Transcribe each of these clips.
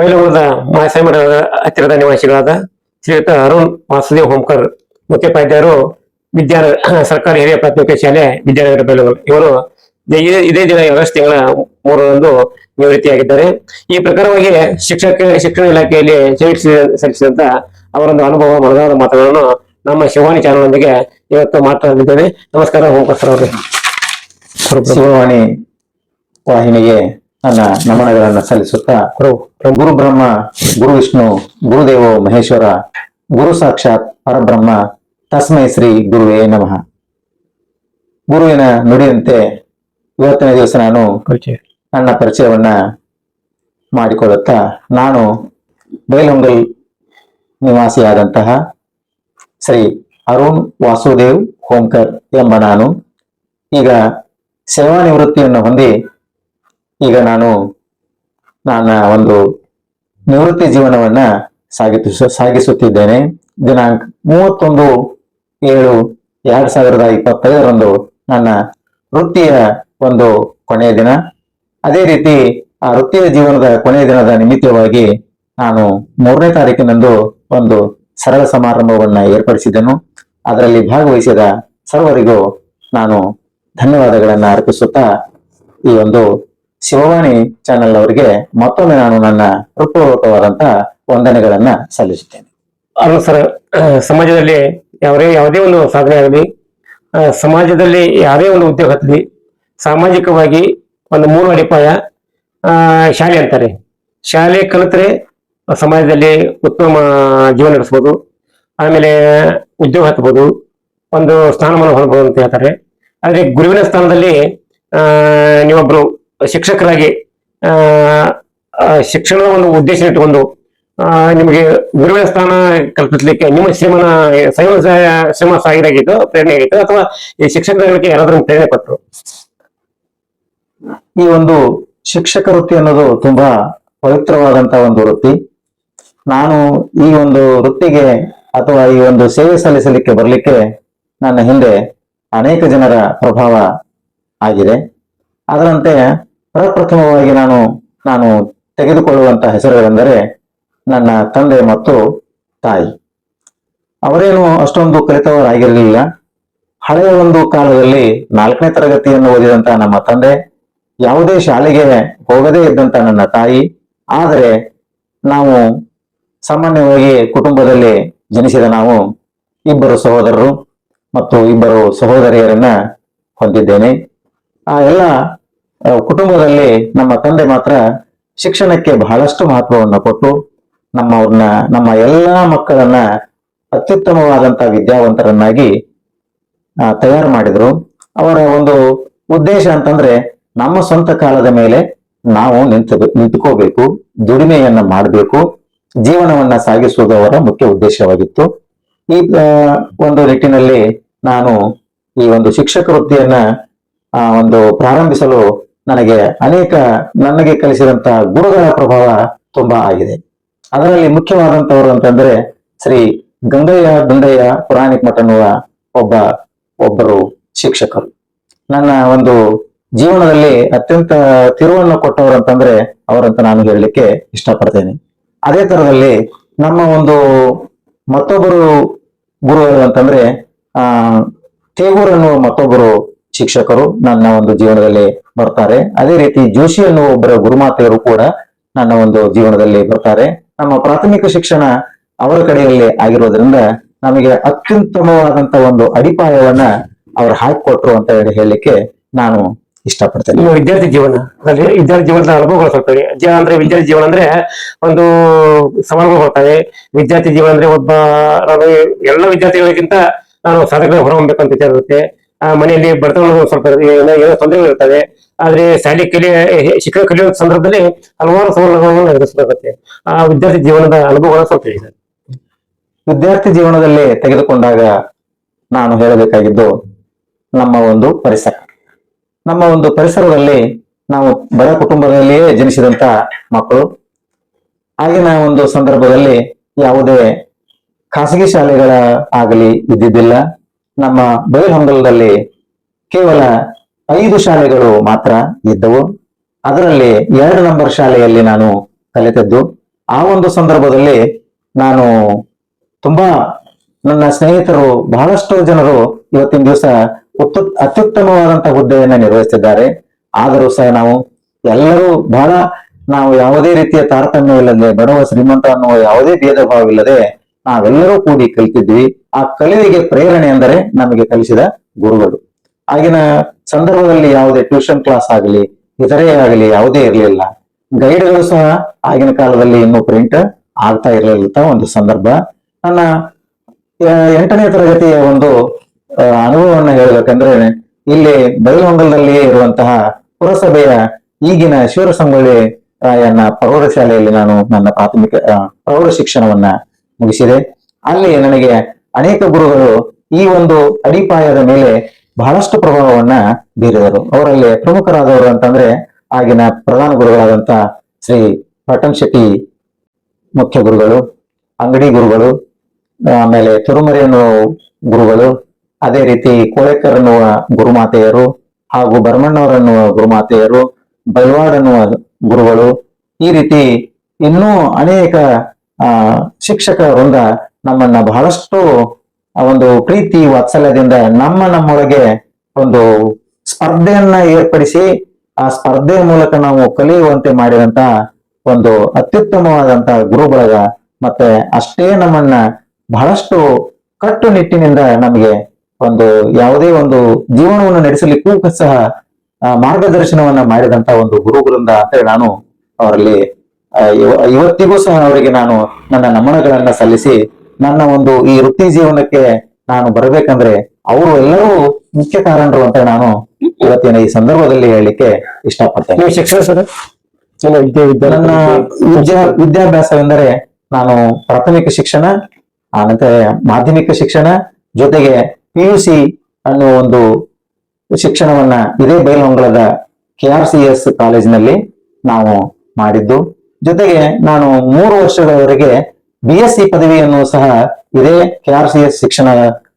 ಬೈಲಗುಳದ ಮಾಸಾಯಿ ಮಠದ ಹತ್ತಿರದ ನಿವಾಸಿಗಳಾದ ಶ್ರೀಯುತ ಅರುಣ್ ವಾಸುದೇವ್ ಹೋಮ್ಕರ್, ಮುಖ್ಯೋಪಾಧ್ಯಾಯರು ವಿದ್ಯಾ ಸರ್ಕಾರಿ ಹಿರಿಯ ಪ್ರಾಥಮಿಕ ಶಾಲೆ ವಿದ್ಯಾನಗರ ಬೈಲಗುಳ ಇವರು ಇದೇ- ದಿನ ಆಗಸ್ಟ್ ತಿಂಗಳ ಮೂರರಂದು ನಿವೃತ್ತಿಯಾಗಿದ್ದಾರೆ. ಈ ಪ್ರಕಾರವಾಗಿ ಶಿಕ್ಷಕ ಶಿಕ್ಷಣ ಇಲಾಖೆಯಲ್ಲಿ ಸೇವೆ ಸಲ್ಲಿಸಿದಂತ ಅವರೊಂದು ಅನುಭವ ಮೊದಲಾದ ಮಾತುಗಳನ್ನು ನಮ್ಮ ಶಿವಾನಿ ಚಾನಲ್ ಇವತ್ತು ಮಾತನಾಡಿದ್ದೇವೆ. ನಮಸ್ಕಾರ, ಹೋಮ್ಕರ್ ಅವರೇ. ಶಿವವಾಣಿ ವಾಹಿನಿಗೆ ನನ್ನ ನಮನಗಳನ್ನು ಸಲ್ಲಿಸುತ್ತಾ ಗುರು ಬ್ರಹ್ಮ ಗುರು ವಿಷ್ಣು ಗುರುದೇವೋ ಮಹೇಶ್ವರ ಗುರು ಸಾಕ್ಷಾತ್ ಪರಬ್ರಹ್ಮ ತಸ್ಮೈ ಶ್ರೀ ಗುರುವೇ ನಮಃ. ಗುರುವಿನ ನುಡಿಯಂತೆ ಇವತ್ತಿನ ದಿವಸ ನಾನು ನನ್ನ ಪರಿಚಯವನ್ನ ಮಾಡಿಕೊಳ್ಳುತ್ತಾ ನಾನು ಬೈಲಹೊಂಗಲ್ ನಿವಾಸಿಯಾದಂತಹ ಶ್ರೀ ಅರುಣ್ ವಾಸುದೇವ್ ಹೋಂಕರ್ ಎಂಬ ನಾನು ಈಗ ಸೇವಾ ನಿವೃತ್ತಿಯನ್ನು ಹೊಂದಿ ಈಗ ನಾನು ನನ್ನ ಒಂದು ನಿವೃತ್ತಿ ಜೀವನವನ್ನ ಸಾಗಿಸ, ಸಾಗಿಸುತ್ತಿದ್ದೇನೆ. ದಿನಾಂಕ ಮೂವತ್ತೊಂದು ಏಳು ಎರಡ್ ಸಾವಿರದ ಇಪ್ಪತ್ತೈದರಂದು ನನ್ನ ವೃತ್ತಿಯ ಒಂದು ಕೊನೆಯ ದಿನ. ಅದೇ ರೀತಿ ಆ ವೃತ್ತಿಯ ಜೀವನದ ಕೊನೆಯ ದಿನದ ನಿಮಿತ್ತವಾಗಿ ನಾನು ಮೂರನೇ ತಾರೀಕಿನಂದು ಒಂದು ಸರಳ ಸಮಾರಂಭವನ್ನ ಏರ್ಪಡಿಸಿದ್ದೆನು. ಅದರಲ್ಲಿ ಭಾಗವಹಿಸಿದ ಸರ್ವರಿಗೂ ನಾನು ಧನ್ಯವಾದಗಳನ್ನು ಅರ್ಪಿಸುತ್ತಾ ಈ ಒಂದು ಶಿವವಾಣಿ ಚಾನೆಲ್ ಅವರಿಗೆ ಮತ್ತೊಮ್ಮೆ ನಾನು ನನ್ನ ಹೃತ್ಪೂರ್ವಕವಾದಂತಹ ವಂದನೆಗಳನ್ನ ಸಲ್ಲಿಸುತ್ತೇನೆ. ಅಲ್ಲ ಸರ್ ಸಮಾಜದಲ್ಲಿ ಯಾವೇ ಯಾವುದೇ ಒಂದು ಸಾಧನೆ ಆಗಲಿ ಸಮಾಜದಲ್ಲಿ ಯಾವುದೇ ಒಂದು ಉದ್ಯೋಗ ಹತ್ತಲಿ ಸಾಮಾಜಿಕವಾಗಿ ಒಂದು ಮೂರು ಅಡಿಪಾಯ ಶಾಲೆ ಅಂತಾರೆ. ಶಾಲೆ ಕಲಿತರೆ ಸಮಾಜದಲ್ಲಿ ಉತ್ತಮ ಜೀವನ ನಡೆಸ್ಬೋದು ಆಮೇಲೆ ಉದ್ಯೋಗ ಹತ್ಬೋದು, ಒಂದು ಸ್ಥಾನಮಾನ ಹೊಂದ್ಬೋದು ಅಂತ ಹೇಳ್ತಾರೆ. ಆದರೆ ಗುರುವಿನ ಸ್ಥಾನದಲ್ಲಿ ನೀವೊಬ್ರು ಶಿಕ್ಷಕರಾಗಿ ಶಿಕ್ಷಣದ ಒಂದು ಉದ್ದೇಶ ಇಟ್ಟುಕೊಂಡು ನಿಮಗೆ ಗುರುವಿನ ಸ್ಥಾನ ಕಲ್ಪಿಸಲಿಕ್ಕೆ, ನಿಮ್ಮ ಶ್ರೀಮನ, ಸೈವ ಶ್ರಮ ಸಾಗಿದಾಗಿತ್ತು ಪ್ರೇರಣೆ ಆಗಿತ್ತು, ಅಥವಾ ಈ ಶಿಕ್ಷಕರಿಗೆ ಯಾರಾದ್ರೂ ಪ್ರೇರಣೆ ಕೊಟ್ಟರು? ಈ ಒಂದು ಶಿಕ್ಷಕ ವೃತ್ತಿ ಅನ್ನೋದು ತುಂಬಾ ಪವಿತ್ರವಾದಂತ ಒಂದು ವೃತ್ತಿ. ನಾನು ಈ ಒಂದು ವೃತ್ತಿಗೆ ಅಥವಾ ಈ ಒಂದು ಸೇವೆ ಸಲ್ಲಿಸಲಿಕ್ಕೆ ಬರಲಿಕ್ಕೆ ನನ್ನ ಹಿಂದೆ ಅನೇಕ ಜನರ ಪ್ರಭಾವ ಆಗಿದೆ. ಅದರಂತೆ ಪ್ರಪ್ರಥಮವಾಗಿ ನಾನು ನಾನು ತೆಗೆದುಕೊಳ್ಳುವಂತಹ ಹೆಸರುಗಳೆಂದರೆ ನನ್ನ ತಂದೆ ಮತ್ತು ತಾಯಿ. ಅವರೇನು ಅಷ್ಟೊಂದು ಕಲಿತವರಾಗಿರಲಿಲ್ಲ. ಹಳೆಯ ಒಂದು ಕಾಲದಲ್ಲಿ ನಾಲ್ಕನೇ ತರಗತಿಯನ್ನು ಓದಿದಂತ ನಮ್ಮ ತಂದೆ ಯಾವುದೇ ಶಾಲೆಗೆ ಹೋಗದೇ ಇದ್ದಂತ ನನ್ನ ತಾಯಿ. ಆದರೆ ನಾವು ಸಾಮಾನ್ಯವಾಗಿ ಕುಟುಂಬದಲ್ಲಿ ಜನಿಸಿದ ನಾವು ಇಬ್ಬರು ಸಹೋದರರು ಮತ್ತು ಇಬ್ಬರು ಸಹೋದರಿಯರನ್ನ ಹೊಂದಿದ್ದೇನೆ. ಆ ಎಲ್ಲ ಕುಟುಂಬದಲ್ಲಿ ನಮ್ಮ ತಂದೆ ಮಾತ್ರ ಶಿಕ್ಷಣಕ್ಕೆ ಬಹಳಷ್ಟು ಮಹತ್ವವನ್ನು ಕೊಟ್ಟು ನಮ್ಮವ್ರನ್ನ, ನಮ್ಮ ಎಲ್ಲಾ ಮಕ್ಕಳನ್ನ ಅತ್ಯುತ್ತಮವಾದಂತಹ ವಿದ್ಯಾವಂತರನ್ನಾಗಿ ತಯಾರು ಮಾಡಿದ್ರು. ಅವರ ಒಂದು ಉದ್ದೇಶ ಅಂತಂದ್ರೆ ನಮ್ಮ ಸ್ವಂತ ಕಾಲದ ಮೇಲೆ ನಾವು ನಿಂತು, ನಿಂತ್ಕೋಬೇಕು, ದುಡಿಮೆಯನ್ನ ಮಾಡಬೇಕು, ಜೀವನವನ್ನ ಸಾಗಿಸುವುದು ಅವರ ಮುಖ್ಯ ಉದ್ದೇಶವಾಗಿತ್ತು. ಈ ಒಂದು ನಿಟ್ಟಿನಲ್ಲಿ ನಾನು ಈ ಒಂದು ಶಿಕ್ಷಕ ವೃತ್ತಿಯನ್ನ ಒಂದು ಪ್ರಾರಂಭಿಸಲು ನನಗೆ ಅನೇಕ ನನಗೆ ಕಲಿಸಿದಂತ ಗುರುಗಳ ಪ್ರಭಾವ ತುಂಬಾ ಆಗಿದೆ. ಅದರಲ್ಲಿ ಮುಖ್ಯವಾದಂತವರು ಅಂತಂದ್ರೆ ಶ್ರೀ ಗಂಗಯ್ಯ ದುಂಡಯ್ಯ ಪುರಾಣಿಕ ಮಠ ಅನ್ನುವ ಒಬ್ಬ, ಒಬ್ಬರು ಶಿಕ್ಷಕರು. ನನ್ನ ಒಂದು ಜೀವನದಲ್ಲಿ ಅತ್ಯಂತ ತಿರುವನ್ನು ಕೊಟ್ಟವರು ಅಂತಂದ್ರೆ ಅವರಂತ ನಾನು ಹೇಳಲಿಕ್ಕೆ ಇಷ್ಟಪಡ್ತೇನೆ. ಅದೇ ತರದಲ್ಲಿ ನಮ್ಮ ಒಂದು ಮತ್ತೊಬ್ಬರು ಗುರು ಅಂತಂದ್ರೆ, ಆ, ತೇಗೂರ್ ಅನ್ನುವ ಮತ್ತೊಬ್ಬರು ಶಿಕ್ಷಕರು ನನ್ನ ಒಂದು ಜೀವನದಲ್ಲಿ ಬರ್ತಾರೆ. ಅದೇ ರೀತಿ ಜೋಶಿ ಅನ್ನುವ ಒಬ್ಬರ ಗುರುಮಾತೆಯರು ಕೂಡ ನನ್ನ ಒಂದು ಜೀವನದಲ್ಲಿ ಬರ್ತಾರೆ. ನಮ್ಮ ಪ್ರಾಥಮಿಕ ಶಿಕ್ಷಣ ಅವರ ಕಡೆಯಲ್ಲಿ ಆಗಿರೋದ್ರಿಂದ ನಮಗೆ ಅತ್ಯುತ್ತಮವಾದಂತ ಒಂದು ಅಡಿಪಾಯವನ್ನ ಅವ್ರು ಹಾಕಿಕೊಟ್ರು ಅಂತ ಹೇಳಿ ಹೇಳಲಿಕ್ಕೆ ನಾನು ಇಷ್ಟಪಡ್ತೇನೆ. ವಿದ್ಯಾರ್ಥಿ ಜೀವನ ವಿದ್ಯಾರ್ಥಿ ಜೀವನದ ಅನುಭವಗಳು ಸ್ವಲ್ಪ ಜೀವನ ಜೀವ ಅಂದ್ರೆ ವಿದ್ಯಾರ್ಥಿ ಜೀವನ ಅಂದ್ರೆ ಒಂದು ಸವಾಲುಗಳು ಬರ್ತವೆ ವಿದ್ಯಾರ್ಥಿ ಜೀವನ ಅಂದ್ರೆ ಒಬ್ಬ ಎಲ್ಲ ವಿದ್ಯಾರ್ಥಿಗಳಿಗಿಂತ ನಾನು ಸಾಧಕ ಹೊರಹೊಮ್ಮಬೇಕು ಅಂತ ವಿಚಾರ ಇರುತ್ತೆ. ಮನೆಯಲ್ಲಿ ಬಡತನ ಸ್ವಲ್ಪ ಏನೋ ತೊಂದರೆಗಳು ಇರ್ತವೆ ಆದ್ರೆ ಶಾಲೆ ಕಲಿಯ ಶಿಕ್ಷಣ ಕಲಿಯುವ ಸಂದರ್ಭದಲ್ಲಿ ಹಲವಾರು ಸವಾಲುಗಳನ್ನು ಎದುರಿಸಬೇಕಾಗುತ್ತೆ ಆ, ವಿದ್ಯಾರ್ಥಿ ಜೀವನದ ಅನುಭವಗಳು ಸ್ವಲ್ಪ ಹೇಳಿ ವಿದ್ಯಾರ್ಥಿ ಜೀವನದಲ್ಲಿ ತೆಗೆದುಕೊಂಡಾಗ ನಾನು ಹೇಳಬೇಕಾಗಿದ್ದು, ನಮ್ಮ ಒಂದು ಪರಿಸರ. ನಮ್ಮ ಒಂದು ಪರಿಸರದಲ್ಲಿ ನಾವು ಬಡ ಕುಟುಂಬದಲ್ಲಿಯೇ ಜನಿಸಿದಂತ ಮಕ್ಕಳು, ಆಗಿನ ಒಂದು ಸಂದರ್ಭದಲ್ಲಿ ಯಾವುದೇ ಖಾಸಗಿ ಶಾಲೆಗಳ ಆಗಲಿ ಇದ್ದಿದ್ದಿಲ್ಲ. ನಮ್ಮ ಬೈಲ್ಹೊಂಗಲದಲ್ಲಿ ಕೇವಲ ಐದು ಶಾಲೆಗಳು ಮಾತ್ರ ಇದ್ದವು. ಅದರಲ್ಲಿ ಎರಡು ನಂಬರ್ ಶಾಲೆಯಲ್ಲಿ ನಾನು ಕಲಿತದ್ದು. ಆ ಒಂದು ಸಂದರ್ಭದಲ್ಲಿ ನಾನು ತುಂಬಾ ನನ್ನ ಸ್ನೇಹಿತರು ಬಹಳಷ್ಟು ಜನರು ಇವತ್ತಿನ ದಿವಸ ಉತ್ತು ಅತ್ಯುತ್ತಮವಾದಂತಹ ಹುದ್ದೆಯನ್ನು ನಿರ್ವಹಿಸಿದ್ದಾರೆ ಆದರೂ ಸಹ ನಾವು ಎಲ್ಲರೂ ಬಹಳ ನಾವು ಯಾವುದೇ ರೀತಿಯ ತಾರತಮ್ಯ ಇಲ್ಲದೆ ಬಡವ ಶ್ರೀಮಂತ ಅನ್ನುವ ಯಾವುದೇ ಭೇದ ಭಾವವಿಲ್ಲದೆ ನಾವೆಲ್ಲರೂ ಕೂಡಿ ಕಲಿತಿದ್ವಿ ಆ ಕಲಿವಿಗೆ ಪ್ರೇರಣೆ ಅಂದರೆ ನಮಗೆ ಕಲಿಸಿದ ಗುರುಗಳು. ಆಗಿನ ಸಂದರ್ಭದಲ್ಲಿ ಯಾವುದೇ ಟ್ಯೂಷನ್ ಕ್ಲಾಸ್ ಆಗಲಿ, ಇತರೇ ಆಗಲಿ ಯಾವುದೇ ಇರಲಿಲ್ಲ ಗೈಡ್ಗಳು ಸಹ ಆಗಿನ ಕಾಲದಲ್ಲಿ ಇನ್ನೂ ಪ್ರಿಂಟ್ ಆಗ್ತಾ ಇರಲಿಲ್ಲ ಒಂದು ಸಂದರ್ಭ. ನನ್ನ ಎಂಟನೇ ತರಗತಿಯ ಒಂದು ಅನುಭವವನ್ನು ಹೇಳಬೇಕಂದ್ರೆ, ಇಲ್ಲಿ ಬೈಲಹೊಂಗಲದಲ್ಲಿಯೇ ಇರುವಂತಹ ಪುರಸಭೆಯ ಈಗಿನ ಶಿವರಸಂಗೊಳ್ಳಿ ರಾಯಣ್ಣ ಪ್ರೌಢಶಾಲೆಯಲ್ಲಿ ನಾನು ನನ್ನ ಪ್ರಾಥಮಿಕ ಪ್ರೌಢ ಶಿಕ್ಷಣವನ್ನ ಮುಗಿಸಿದೆ. ಅಲ್ಲಿ ನನಗೆ ಅನೇಕ ಗುರುಗಳು ಈ ಒಂದು ಅಡಿಪಾಯದ ಮೇಲೆ ಬಹಳಷ್ಟು ಪ್ರಭಾವವನ್ನ ಬೀರಿದರು. ಅವರಲ್ಲಿ ಪ್ರಮುಖರಾದವರು ಅಂತಂದ್ರೆ ಆಗಿನ ಪ್ರಧಾನ ಗುರುಗಳಾದಂತ ಶ್ರೀ ಪಟನ್ ಶೆಟ್ಟಿ ಮುಖ್ಯ ಗುರುಗಳು, ಅಂಗಡಿ ಗುರುಗಳು, ಆಮೇಲೆ ತುರುಮರಿ ಗುರುಗಳು, ಅದೇ ರೀತಿ ಕೋಳೆಕರ್ ಅನ್ನುವ ಗುರುಮಾತೆಯರು ಹಾಗೂ ಭರಮಣ್ಣವರನ್ನುವ ಗುರುಮಾತೆಯರು, ಬೈವಾಡ್ ಅನ್ನುವ ಗುರುಗಳು ಈ ರೀತಿ ಇನ್ನೂ ಅನೇಕ ಆ, ಶಿಕ್ಷಕ ವೃಂದ ನಮ್ಮನ್ನ ಬಹಳಷ್ಟು ಒಂದು ಪ್ರೀತಿ ವಾತ್ಸಲ್ಯದಿಂದ ನಮ್ಮ ನಮ್ಮೊಳಗೆ ಒಂದು ಸ್ಪರ್ಧೆಯನ್ನ ಏರ್ಪಡಿಸಿ ಆ ಸ್ಪರ್ಧೆಯ ಮೂಲಕ ನಾವು ಕಲಿಯುವಂತೆ ಮಾಡಿದಂತ ಒಂದು ಅತ್ಯುತ್ತಮವಾದಂತ ಗುರು ಬಳಗ ಮತ್ತೆ ಅಷ್ಟೇ ನಮ್ಮನ್ನ ಬಹಳಷ್ಟು ಕಟ್ಟುನಿಟ್ಟಿನಿಂದ ನಮಗೆ ಒಂದು ಯಾವುದೇ ಒಂದು ಜೀವನವನ್ನು ನಡೆಸಲಿಕ್ಕೂ ಸಹ ಮಾರ್ಗದರ್ಶನವನ್ನ ಮಾಡಿದಂತ ಒಂದು ಗುರುಗಳಿಂದ ಅಂತ ನಾನು ಅವರಲ್ಲಿ ಇವತ್ತಿಗೂ ಸಹ ಅವರಿಗೆ ನಾನು ನನ್ನ ನಮನಗಳನ್ನ ಸಲ್ಲಿಸಿ ನನ್ನ ಒಂದು ಈ ವೃತ್ತಿ ಜೀವನಕ್ಕೆ ನಾನು ಬರಬೇಕಂದ್ರೆ ಅವರು ಎಲ್ಲರೂ ಮುಖ್ಯ ಕಾರಣರು ಅಂತ ನಾನು ಇವತ್ತಿನ ಈ ಸಂದರ್ಭದಲ್ಲಿ ಹೇಳಲಿಕ್ಕೆ ಇಷ್ಟಪಡ್ತೇನೆ. ನನ್ನ ವಿದ್ಯಾ ವಿದ್ಯಾಭ್ಯಾಸವೆಂದರೆ ನಾನು ಪ್ರಾಥಮಿಕ ಶಿಕ್ಷಣ ಆನಂತರ ಮಾಧ್ಯಮಿಕ ಶಿಕ್ಷಣ ಜೊತೆಗೆ ಪಿ ಯು ಸಿ ಅನ್ನೋ ಒಂದು ಶಿಕ್ಷಣವನ್ನ ಇದೇ ಬೈಲಹೊಂಗಲದ ಕೆ ಆರ್ ಸಿ ಎಸ್ ಕಾಲೇಜಿನಲ್ಲಿ ನಾವು ಮಾಡಿದ್ದು. ಜೊತೆಗೆ ನಾನು ಮೂರು ವರ್ಷಗಳವರೆಗೆ ಬಿ ಎಸ್ ಸಿ ಪದವಿಯನ್ನು ಸಹ ಇದೇ ಕೆ ಆರ್ ಸಿ ಎಸ್ ಶಿಕ್ಷಣ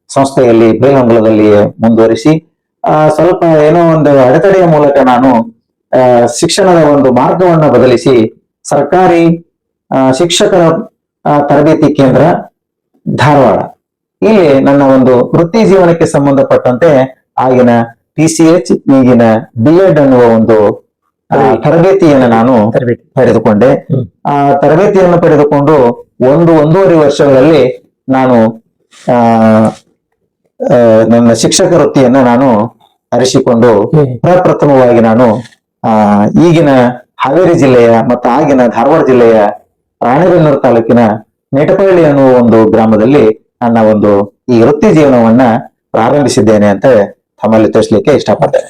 ಸಂಸ್ಥೆಯಲ್ಲಿ ಬೈಲಹೊಂಗಲದಲ್ಲಿ ಮುಂದುವರಿಸಿ ಸ್ವಲ್ಪ ಏನೋ ಒಂದು ಅಡೆತಡೆಯ ಮೂಲಕ ನಾನು ಶಿಕ್ಷಣದ ಒಂದು ಮಾರ್ಗವನ್ನು ಬದಲಿಸಿ ಸರ್ಕಾರಿ ಶಿಕ್ಷಕರ ತರಬೇತಿ ಕೇಂದ್ರ ಧಾರವಾಡ. ಇಲ್ಲಿ ನನ್ನ ಒಂದು ವೃತ್ತಿ ಜೀವನಕ್ಕೆ ಸಂಬಂಧಪಟ್ಟಂತೆ ಆಗಿನ ಪಿ ಸಿ ಎಚ್ ಈಗಿನ ಬಿ ಎಡ್ ಅನ್ನುವ ಒಂದು ತರಬೇತಿಯನ್ನು ನಾನು ಪಡೆದುಕೊಂಡೆ. ಆ ತರಬೇತಿಯನ್ನು ಪಡೆದುಕೊಂಡು ಒಂದು ಒಂದೂವರೆ ವರ್ಷಗಳಲ್ಲಿ ನಾನು ಆ ನನ್ನ ಶಿಕ್ಷಕ ವೃತ್ತಿಯನ್ನು ನಾನು ಅರಿಸಿಕೊಂಡು. ಪ್ರಪ್ರಥಮವಾಗಿ ನಾನು ಆ ಈಗಿನ ಹಾವೇರಿ ಜಿಲ್ಲೆಯ ಮತ್ತು ಆಗಿನ ಧಾರವಾಡ ಜಿಲ್ಲೆಯ ರಾಣೆಬೆನ್ನೂರು ತಾಲೂಕಿನ ನೆಟಪಳ್ಳಿ ಅನ್ನುವ ಒಂದು ಗ್ರಾಮದಲ್ಲಿ ನನ್ನ ಒಂದು ಈ ವೃತ್ತಿ ಜೀವನವನ್ನ ಪ್ರಾರಂಭಿಸಿದ್ದೇನೆ ಅಂತ ತಮ್ಮಲ್ಲಿ ತಿಳಿಸ್ಲಿಕ್ಕೆ ಇಷ್ಟಪಡ್ತೇನೆ.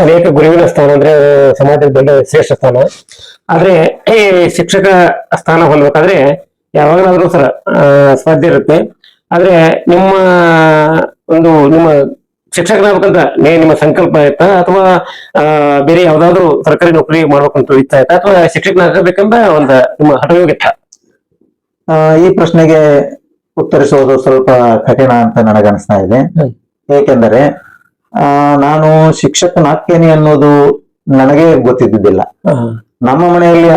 ಅನೇಕ ಗುರುವಿನ ಸ್ಥಾನ ಅಂದ್ರೆ ಸಮಾಜದ ದೊಡ್ಡ ಶ್ರೇಷ್ಠ ಸ್ಥಾನ. ಆದ್ರೆ ಈ ಶಿಕ್ಷಕ ಸ್ಥಾನ ಹೊಂದಬೇಕಾದ್ರೆ ಯಾವಾಗಲಾದ್ರೂ ಸರ ಸಾಧ್ಯ ಇರುತ್ತೆ. ಆದ್ರೆ ನಿಮ್ಮ ಒಂದು ನಿಮ್ಮ ಶಿಕ್ಷಕನಾಗಬೇಕಂತ ನೇ ನಿಮ್ಮ ಸಂಕಲ್ಪ ಆಯ್ತಾ ಅಥವಾ ಬೇರೆ ಯಾವ್ದಾದ್ರು ಸರ್ಕಾರಿ ನೌಕರಿ ಮಾಡ್ಬೇಕಂತ ಇತ್ತ ಆಯ್ತಾ ಅಥವಾ ಶಿಕ್ಷಕನಾಗಬೇಕಂತ ಒಂದು ನಿಮ್ಮ ಹಠಯೋಗಿತ್ತ ಇತ್ತ? ಈ ಪ್ರಶ್ನೆಗೆ ಉತ್ತರಿಸುವುದು ಸ್ವಲ್ಪ ಕಠಿಣ ಅಂತ ನನಗನ್ಸ್ತಾ ಇದೆ. ಏಕೆಂದರೆ ನಾನು ಶಿಕ್ಷಕನಾಗ್ತೇನೆ ಅನ್ನೋದು ನನಗೆ ಗೊತ್ತಿದ್ದಿದ್ದಿಲ್ಲ. ನಮ್ಮ ಮನೆಯಲ್ಲಿ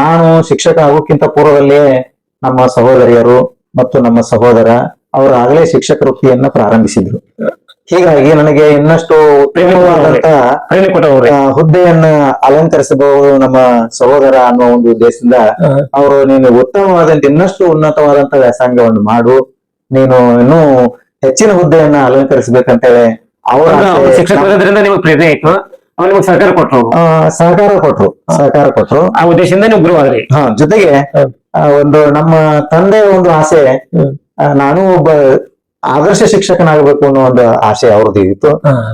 ನಾನು ಶಿಕ್ಷಕ ಆಗೋಕ್ಕಿಂತ ಪೂರ್ವದಲ್ಲಿ ನಮ್ಮ ಸಹೋದರಿಯರು ಮತ್ತು ನಮ್ಮ ಸಹೋದರ ಅವರು ಆಗಲೇ ಶಿಕ್ಷಕ ವೃತ್ತಿಯನ್ನ ಪ್ರಾರಂಭಿಸಿದ್ರು. ಹೀಗಾಗಿ ನನಗೆ ಇನ್ನಷ್ಟು ಹುದ್ದೆಯನ್ನ ಅಲಂಕರಿಸಬಹುದು ನಮ್ಮ ಸಹೋದರ ಅನ್ನೋ ಒಂದು ಉದ್ದೇಶದಿಂದ ಅವರು ನೀನು ಉತ್ತಮವಾದಂತ ಇನ್ನಷ್ಟು ಉನ್ನತವಾದಂತ ವ್ಯಾಸಂಗವನ್ನು ಮಾಡು. ನೀನು ಇನ್ನೂ ಹೆಚ್ಚಿನ ಹುದ್ದೆಯನ್ನ ಅಲಂಕರಿಸಬೇಕಂತೇಳಿ ಶಿಕ್ಷಕರಾದ್ರಿಂದ ನಿಮಗೆ ಪ್ರೇರಣೆ ಆಯ್ತು ಅವ್ರು ನಿಮಗೆ ಸಹಕಾರ ಕೊಟ್ರು. ಆ, ಸಹಕಾರ ಕೊಟ್ರು ಸಹಕಾರ ಕೊಟ್ರು. ಆ ಉದ್ದೇಶದಿಂದ ನೀವು ಗುರು ಆದ್ರಿ ಹಾ. ಜೊತೆಗೆ ಒಂದು ನಮ್ಮ ತಂದೆ ಒಂದು ಆಸೆ. ನಾನು ಒಬ್ಬ ಆದರ್ಶ ಶಿಕ್ಷಕನಾಗಬೇಕು ಅನ್ನೋ ಒಂದು ಆಸೆ ಅವ್ರದ್ದು ಇತ್ತು.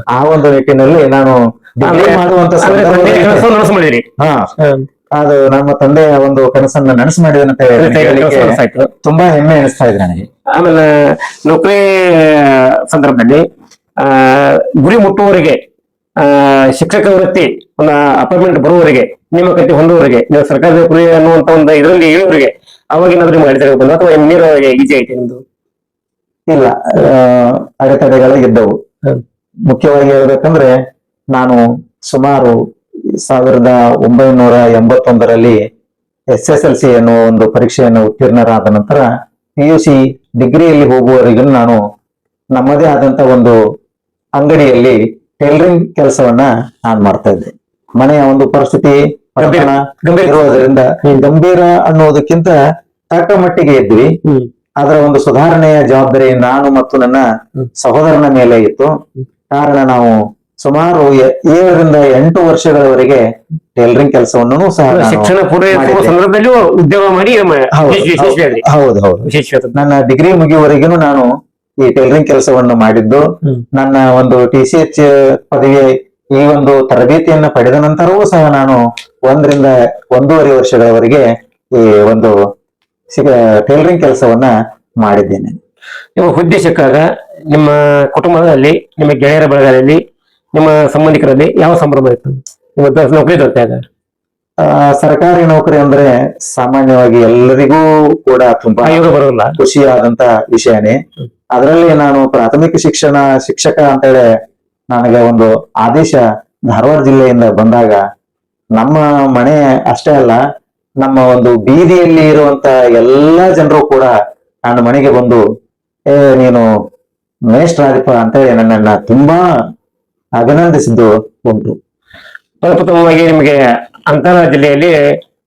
ಆ ಒಂದು ನಿಟ್ಟಿನಲ್ಲಿ ನಾನು ಮಾಡುವಂತ ಹಾ. ಅದು ನಮ್ಮ ತಂದೆಯ ಒಂದು ಕನಸನ್ನ ನನಸು ಆಯ್ತು ತುಂಬಾ ಹೆಮ್ಮೆ ಅನಿಸ್ತಾ ಇದೆ ನನಗೆ. ಆಮೇಲೆ ನೌಕರಿ ಸಂದರ್ಭದಲ್ಲಿ ಗುರಿ ಮುಟ್ಟುವವರಿಗೆ ಶಿಕ್ಷಕ ವೃತ್ತಿ ಒಂದು ಅಪಾಯಿಂಟ್ಮೆಂಟ್ ಬರುವವರಿಗೆ ನೇಮಕಾತಿ ಹೊಂದುವವರಿಗೆ ನೀವು ಸರ್ಕಾರದ ಗುರಿ ಅನ್ನುವಂತ ಒಂದು ಇದರಲ್ಲಿ ಇಳುವರಿಗೆ ಅವಾಗ ಏನಾದ್ರು ನಿಮ್ಗೆ ಅಡೆತಡೆ ಬಂದು ಅಥವಾ ನೇರವಾಗಿ ಈಜಿ ಐತೆ ನಿಮ್ದು? ಇಲ್ಲ ಅಡೆತಡೆಗಳು ಇದ್ದವು. ಮುಖ್ಯವಾಗಿ ಹೇಳ್ಬೇಕಂದ್ರೆ ನಾನು ಸುಮಾರು ಸಾವಿರದ ಒಂಬೈನೂರ ಎಂಬತ್ತೊಂದರಲ್ಲಿ ಎಸ್ ಎಸ್ ಎಲ್ ಸಿ ಅನ್ನುವ ಒಂದು ಪರೀಕ್ಷೆಯನ್ನು ಉತ್ತೀರ್ಣರಾದ ನಂತರ ಪಿ ಯು ಸಿ ಡಿಗ್ರಿಯಲ್ಲಿ ಹೋಗುವವರೆಗೂ ನಾನು ನಮ್ಮದೇ ಆದಂತ ಒಂದು ಅಂಗಡಿಯಲ್ಲಿ ಟೈಲರಿಂಗ್ ಕೆಲಸವನ್ನ ನಾನು ಮಾಡ್ತಾ ಇದ್ದೆ. ಮನೆಯ ಒಂದು ಪರಿಸ್ಥಿತಿ ಇರೋದ್ರಿಂದ ಗಂಭೀರ. ಅನ್ನೋದಕ್ಕಿಂತ ತಕ್ಕ ಮಟ್ಟಿಗೆ ಇದ್ವಿ ಅದರ ಒಂದು ಸುಧಾರಣೆಯ ಜವಾಬ್ದಾರಿ ನಾನು ಮತ್ತು ನನ್ನ ಸಹೋದರನ ಮೇಲೆ ಇತ್ತು. ಕಾರಣ ನಾವು ಸುಮಾರು ಏಳರಿಂದ ಎಂಟು ವರ್ಷಗಳವರೆಗೆ ಟೈಲರಿಂಗ್ ಕೆಲಸವನ್ನು ಸಹ ಶಿಕ್ಷಣ ಸಂದರ್ಭದಲ್ಲಿ. ಉದ್ಯೋಗ ಮಾಡಿ ಹೌದು ಹೌದು ನನ್ನ ಡಿಗ್ರಿ ಮುಗಿಯುವವರೆಗೂ ನಾನು ಈ ಟೈಲರಿಂಗ್ ಕೆಲಸವನ್ನು ಮಾಡಿದ್ದು ನನ್ನ ಒಂದು ಟಿ ಸಿ ಎಚ್ ಪದವಿ ಈ ಒಂದು ತರಬೇತಿಯನ್ನ ಪಡೆದ ನಂತರವೂ ಸಹ ನಾನು ಒಂದರಿಂದ ಒಂದೂವರೆ ವರ್ಷಗಳವರೆಗೆ ಈ ಒಂದು ಟೈಲರಿಂಗ್ ಕೆಲಸವನ್ನ ಮಾಡಿದ್ದೇನೆ. ನಿಮ್ಮ ಹುದ್ದೆ ಸಿಕ್ಕಾಗ ನಿಮ್ಮ ಕುಟುಂಬದಲ್ಲಿ ನಿಮ್ಮ ಗೆಳೆಯರ ಬಳಗದಲ್ಲಿ ನಿಮ್ಮ ಸಂಬಂಧಿಕರಲ್ಲಿ ಯಾವ ಸಂಭ್ರಮ ಇತ್ತು? ನಿಮ್ಮ ನೌಕರಿ ದೊರೆತಾಗ ಆ, ಸರ್ಕಾರಿ ನೌಕರಿ ಅಂದ್ರೆ ಸಾಮಾನ್ಯವಾಗಿ ಎಲ್ಲರಿಗೂ ಕೂಡ ತುಂಬಾ ಬರೋಲ್ಲ. ಖುಷಿಯಾದಂತ ವಿಷಯನೇ. ಅದರಲ್ಲಿ ನಾನು ಪ್ರಾಥಮಿಕ ಶಿಕ್ಷಣ ಶಿಕ್ಷಕ ಅಂತೇಳಿ ನನಗೆ ಒಂದು ಆದೇಶ ಧಾರವಾಡ ಜಿಲ್ಲೆಯಿಂದ ಬಂದಾಗ ನಮ್ಮ ಮನೆ ಅಷ್ಟೇ ಅಲ್ಲ ನಮ್ಮ ಒಂದು ಬೀದಿಯಲ್ಲಿ ಇರುವಂತ ಎಲ್ಲ ಜನರು ಕೂಡ ನನ್ನ ಮನೆಗೆ ಬಂದು ಏ ನೀನು ಅಂತ ಅಂತೇಳಿ ನನ್ನನ್ನ ತುಂಬಾ ಅಭಿನಂದಿಸಿದ್ದು ಉಂಟು. ಪ್ರಪ್ರಥಮವಾಗಿ ನಿಮಗೆ ಅಂತರ ಜಿಲ್ಲೆಯಲ್ಲಿ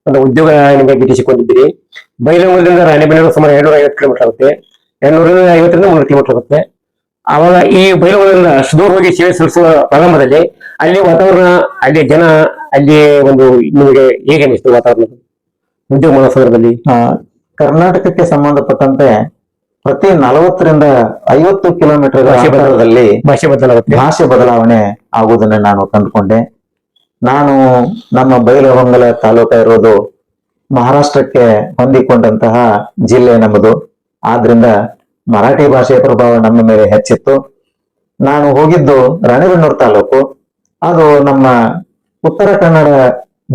ಒಂದು ಉದ್ಯೋಗ ನಿಮಗೆ ಗಿಟ್ಟಿಸಿಕೊಂಡಿದ್ದೀರಿ. ಬೈಲಹೊಂಗಲದಿಂದ ರಾಣಿಬೆನೂರು ಸುಮಾರು ಎರಡ್ನೂರ ಐವತ್ತು ಕಿಲೋಮೀಟರ್ ಆಗುತ್ತೆ. ಎರಡ್ನೂರ ಐವತ್ತರಿಂದ ಮುನ್ನೂರು ಕಿಲೋಮೀಟರ್ ಆಗುತ್ತೆ. ಆವಾಗ ಈ ಬೈಲಹೊಂಗಲದಿಂದ ಅಷ್ಟು ದೂರ ಹೋಗಿ ಸೇವೆ ಸಲ್ಲಿಸುವ ಪ್ರಾರಂಭದಲ್ಲಿ ಅಲ್ಲಿ ವಾತಾವರಣ ಅಲ್ಲಿ ಜನ ಅಲ್ಲಿ ಒಂದು ನಿಮಗೆ ಹೇಗೆ ಅನಿಸ್ತು ವಾತಾವರಣ? ಉದ್ಯೋಗ ಮಾಡೋ ಸಂದರ್ಭದಲ್ಲಿ? ಆ, ಕರ್ನಾಟಕಕ್ಕೆ ಸಂಬಂಧಪಟ್ಟಂತೆ ಪ್ರತಿ ನಲವತ್ತರಿಂದ ಐವತ್ತು ಕಿಲೋಮೀಟರ್ ಭಾಷೆ ಬದಲಾವಣೆ. ಅಂತರದಲ್ಲಿ ಭಾಷೆ ಬದಲಾಗುತ್ತೆ ಭಾಷೆ ಬದಲಾವಣೆ ಆಗುವುದನ್ನು ನಾನು ಕಂಡುಕೊಂಡೆ. ನಾನು ನಮ್ಮ ಬೈಲಹೊಂಗಲ ತಾಲೂಕ ಇರೋದು ಮಹಾರಾಷ್ಟ್ರಕ್ಕೆ ಹೊಂದಿಕೊಂಡಂತಹ ಜಿಲ್ಲೆ ನಮ್ಮದು. ಆದ್ರಿಂದ ಮರಾಠಿ ಭಾಷೆಯ ಪ್ರಭಾವ ನಮ್ಮ ಮೇಲೆ ಹೆಚ್ಚಿತ್ತು. ನಾನು ಹೋಗಿದ್ದು ರಾಣೆಬೆನ್ನೂರು ತಾಲೂಕು. ಅದು ನಮ್ಮ ಉತ್ತರ ಕನ್ನಡ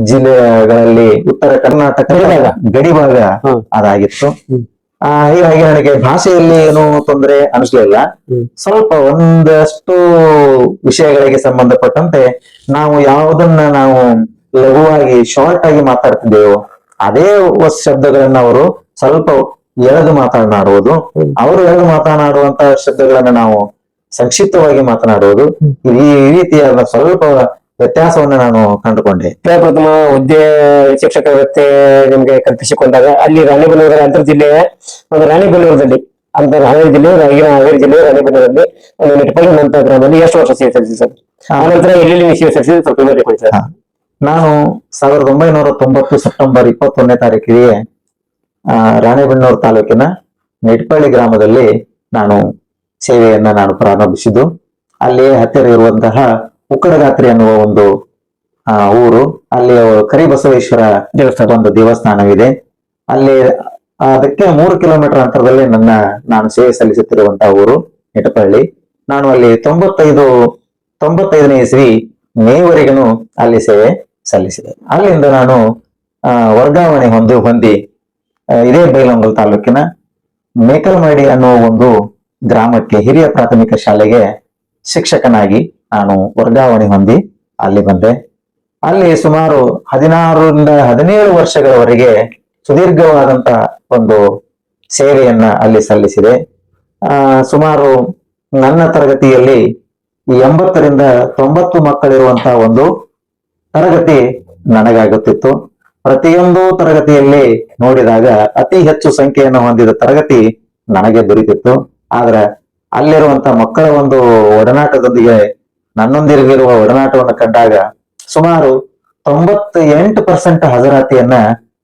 ಜಿಲ್ಲೆಗಳಲ್ಲಿ ಉತ್ತರ ಕರ್ನಾಟಕ ಗಡಿಭಾಗ. ಅದಾಗಿತ್ತು. ಆ ಹೀಗಾಗಿ ನನಗೆ ಭಾಷೆಯಲ್ಲಿ ಏನು ತೊಂದರೆ ಅನಿಸ್ಲಿಲ್ಲ ಸ್ವಲ್ಪ ಒಂದಷ್ಟು ವಿಷಯಗಳಿಗೆ ಸಂಬಂಧಪಟ್ಟಂತೆ ನಾವು ಯಾವುದನ್ನ ನಾವು ಲಘುವಾಗಿ ಶಾರ್ಟ್ ಆಗಿ ಮಾತಾಡ್ತಿದ್ದೇವೋ ಅದೇ ಶಬ್ದಗಳನ್ನ ಅವರು ಸ್ವಲ್ಪ ಎಳೆದು ಮಾತನಾಡುವುದು. ಅವರು ಎಳೆದು ಮಾತನಾಡುವಂತಹ ಶಬ್ದಗಳನ್ನ ನಾವು ಸಂಕ್ಷಿಪ್ತವಾಗಿ ಮಾತನಾಡುವುದು. ಈ ರೀತಿಯಾದ ಸ್ವಲ್ಪ ವ್ಯತ್ಯಾಸವನ್ನ ನಾನು ಕಂಡುಕೊಂಡೆ. ಪ್ರಥಮ ಹುದ್ದೆ ಶಿಕ್ಷಕ ವ್ಯವಸ್ಥೆ ನಿಮಗೆ ಕಲ್ಪಿಸಿಕೊಂಡಾಗ ಅಲ್ಲಿ ರಾಣಿಬೆನ್ನೂರ ಅಂತರ್ ಜಿಲ್ಲೆಯ ಒಂದು ರಾಣಿಬೆನ್ನೂರದಲ್ಲಿ ಅಂತ ಹಾವೇರಿ ಜಿಲ್ಲೆ ಈಗಿನ ಹಾವೇರಿ ಜಿಲ್ಲೆ ರಾಣಿಬೆನ್ನೂರಲ್ಲಿ ಒಂದು ನಿಟ್ಪಳ್ಳಿ ನಂತ ಗ್ರಾಮದಲ್ಲಿ ಎಷ್ಟು ವರ್ಷ ಸೇವೆ ಸಲ್ಲಿಸಿ ಸರ್ ಆನಂತರ ನಂತರ ಎಲ್ಲೆಲ್ಲಿ ನೀವು ಸೇವೆ ಸ್ವಲ್ಪ ವಿವರಣೆ ಕೊಡಿ ಸರ್. ನಾನು ಸಾವಿರದ ಒಂಬೈನೂರ ತೊಂಬತ್ತು ಸೆಪ್ಟೆಂಬರ್ ಇಪ್ಪತ್ತೊಂದನೇ ತಾರೀಕಿಗೆ ರಾಣೆಬೆನ್ನೂರು ತಾಲೂಕಿನ ನೆಟ್ಪಳ್ಳಿ ಗ್ರಾಮದಲ್ಲಿ ನಾನು ಸೇವೆಯನ್ನ ನಾನು ಪ್ರಾರಂಭಿಸಿದ್ದು. ಅಲ್ಲಿಯೇ ಹತ್ತಿರ ಇರುವಂತಹ ಉಕ್ಕಡಗಾತ್ರಿ ಅನ್ನುವ ಒಂದು ಊರು. ಅಲ್ಲಿ ಕರಿಬಸವೇಶ್ವರ ದೇವಸ್ಥಾನ, ಒಂದು ದೇವಸ್ಥಾನವಿದೆ. ಅಲ್ಲಿ ಅದಕ್ಕೆ ಮೂರು ಕಿಲೋಮೀಟರ್ ಅಂತರದಲ್ಲಿ ನನ್ನ, ನಾನು ಸೇವೆ ಸಲ್ಲಿಸುತ್ತಿರುವಂತಹ ಊರು ನೆಟಪಳ್ಳಿ ನಾನು ಅಲ್ಲಿ ತೊಂಬತ್ತೈದು, ತೊಂಬತ್ತೈದನೇ ಇಸ್ವಿ ಮೇವರೆಗೂ ಅಲ್ಲಿ ಸೇವೆ ಸಲ್ಲಿಸಿದೆ. ಅಲ್ಲಿಂದ ನಾನು ವರ್ಗಾವಣೆ ಹೊಂದು, ಹೊಂದಿ ಇದೇ ಬೈಲಂಗಲ್ ತಾಲೂಕಿನ ಮೇಕಲ್ಮಡಿ ಅನ್ನುವ ಒಂದು ಗ್ರಾಮಕ್ಕೆ ಹಿರಿಯ ಪ್ರಾಥಮಿಕ ಶಾಲೆಗೆ ಶಿಕ್ಷಕನಾಗಿ ನಾನು ವರ್ಗಾವಣೆ ಹೊಂದಿ ಅಲ್ಲಿ ಬಂದೆ. ಅಲ್ಲಿ ಸುಮಾರು ಹದಿನಾರರಿಂದ ಹದಿನೇಳು ವರ್ಷಗಳವರೆಗೆ ಸುದೀರ್ಘವಾದಂತ ಒಂದು ಸೇವೆಯನ್ನ ಅಲ್ಲಿ ಸಲ್ಲಿಸಿದೆ. ಸುಮಾರು ನನ್ನ ತರಗತಿಯಲ್ಲಿ ಎಂಬತ್ತರಿಂದ ತೊಂಬತ್ತು ಮಕ್ಕಳಿರುವಂತಹ ಒಂದು ತರಗತಿ ನನಗಾಗುತ್ತಿತ್ತು. ಪ್ರತಿಯೊಂದು ತರಗತಿಯಲ್ಲಿ ನೋಡಿದಾಗ ಅತಿ ಹೆಚ್ಚು ಸಂಖ್ಯೆಯನ್ನು ಹೊಂದಿದ ತರಗತಿ ನನಗೆ ದೊರೀತಿತ್ತು. ಆದ್ರೆ ಅಲ್ಲಿರುವಂತ ಮಕ್ಕಳ ಒಂದು ಒಡನಾಟದೊಂದಿಗೆ ನನ್ನೊಂದಿಗಿರುವ ಒಡನಾಟವನ್ನು ಕಂಡಾಗ ಸುಮಾರು ತೊಂಬತ್ತ ಎಂಟು ಪರ್ಸೆಂಟ್ ಹಾಜರಾತಿಯನ್ನ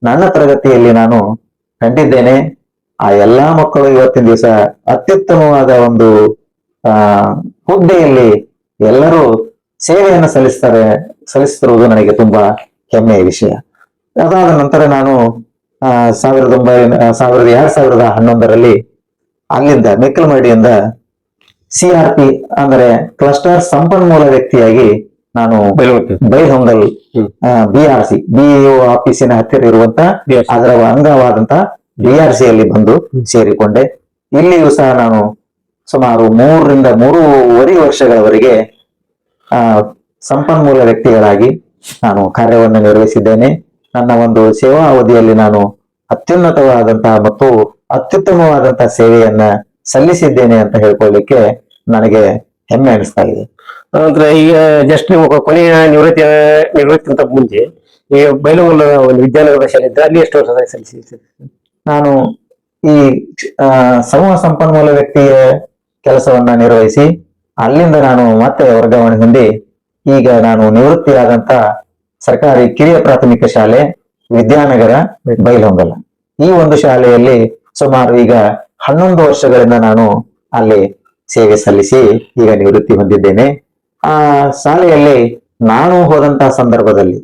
ನನ್ನ ತರಗತಿಯಲ್ಲಿ ನಾನು ಕಂಡಿದ್ದೇನೆ. ಆ ಎಲ್ಲಾ ಮಕ್ಕಳು ಇವತ್ತಿನ ದಿವಸ ಅತ್ಯುತ್ತಮವಾದ ಒಂದು, ಆ ಹುದ್ದೆಯಲ್ಲಿ ಎಲ್ಲರೂ ಸೇವೆಯನ್ನು ಸಲ್ಲಿಸ್ತಾರೆ ಸಲ್ಲಿಸುತ್ತಿರುವುದು ನನಗೆ ತುಂಬಾ ಹೆಮ್ಮೆಯ ವಿಷಯ. ಅದಾದ ನಂತರ ನಾನು, ಆ, ಸಾವಿರದ ಒಂಬೈನೂ ಸಾವಿರದ ಎರಡ್ ಸಾವಿರದ ಹನ್ನೊಂದರಲ್ಲಿ ಅಲ್ಲಿಂದ ಮೆಕ್ಕಲಮಡಿಯಿಂದ ಸಿ ಆರ್ ಪಿ ಅಂದ್ರೆ ಕ್ಲಸ್ಟರ್ ಸಂಪನ್ಮೂಲ ವ್ಯಕ್ತಿಯಾಗಿ ನಾನು ಬೈಲಹೊಂಗಲ ಬಿಆರ್ಸಿ ಹ್ಮ್. ಬಿ ಆರ್ ಸಿ ಬಿಇಒ ಆಫೀಸಿನ ಹತ್ತಿರ ಇರುವಂತ. ಅದರ ಅಂಗವಾದಂತ ಬಿ ಆರ್ ಸಿ ಅಲ್ಲಿ ಬಂದು ಸೇರಿಕೊಂಡೆ ಇಲ್ಲಿಯೂ ಸಹ ನಾನು ಸುಮಾರು ಮೂರರಿಂದ ಮೂರುವರೆ ವರ್ಷಗಳವರೆಗೆ ಆ ಸಂಪನ್ಮೂಲ ವ್ಯಕ್ತಿಗಳಾಗಿ ನಾನು ಕಾರ್ಯವನ್ನು ನಿರ್ವಹಿಸಿದ್ದೇನೆ ನನ್ನ ಒಂದು ಸೇವಾ ಅವಧಿಯಲ್ಲಿ ನಾನು ಅತ್ಯುನ್ನತವಾದಂತಹ ಮತ್ತು ಅತ್ಯುತ್ತಮವಾದಂತಹ ಸೇವೆಯನ್ನ ಸಲ್ಲಿಸಿದ್ದೇನೆ ಅಂತ ಹೇಳ್ಕೊಳ್ಳಿಕ್ಕೆ ನನಗೆ ಹೆಮ್ಮೆ ಅನಿಸ್ತಾ ಇದೆ. ಅಂದ್ರೆ ಈಗ ಜಸ್ಟ್ ನೀವು ಕೊನೆಯ ನಿವೃತ್ತಿ ನಿವೃತ್ತಿಂತ ಮುಂಚೆ ಈ ಬೈಲಹೊಂಗಲ ಒಂದು ವಿದ್ಯಾನಗರ ಶಾಲೆ ಇದ್ದರೆ ಅಲ್ಲಿ ಎಷ್ಟು ವರ್ಷ ಸಲ್ಲಿಸಿ ನಾನು ಈ ಸಮೂಹ ಸಂಪನ್ಮೂಲ ವ್ಯಕ್ತಿಯ ಕೆಲಸವನ್ನ ನಿರ್ವಹಿಸಿ ಅಲ್ಲಿಂದ ನಾನು ಮತ್ತೆ ವರ್ಗಾವಣೆ ಹೊಂದಿ ಈಗ ನಾನು ನಿವೃತ್ತಿಯಾದಂತ ಸರ್ಕಾರಿ ಕಿರಿಯ ಪ್ರಾಥಮಿಕ ಶಾಲೆ ವಿದ್ಯಾನಗರ ಬೈಲಹೊಂಗಲ ಈ ಒಂದು ಶಾಲೆಯಲ್ಲಿ ಸುಮಾರು ಈಗ ಹನ್ನೊಂದು ವರ್ಷಗಳಿಂದ ನಾನು ಅಲ್ಲಿ ಸೇವೆ ಸಲ್ಲಿಸಿ ಈಗ ನಿವೃತ್ತಿ ಹೊಂದಿದ್ದೇನೆ. ಆ ಶಾಲೆಯಲ್ಲಿ ನಾನು ಹೋದಂತಹ ಸಂದರ್ಭದಲ್ಲಿ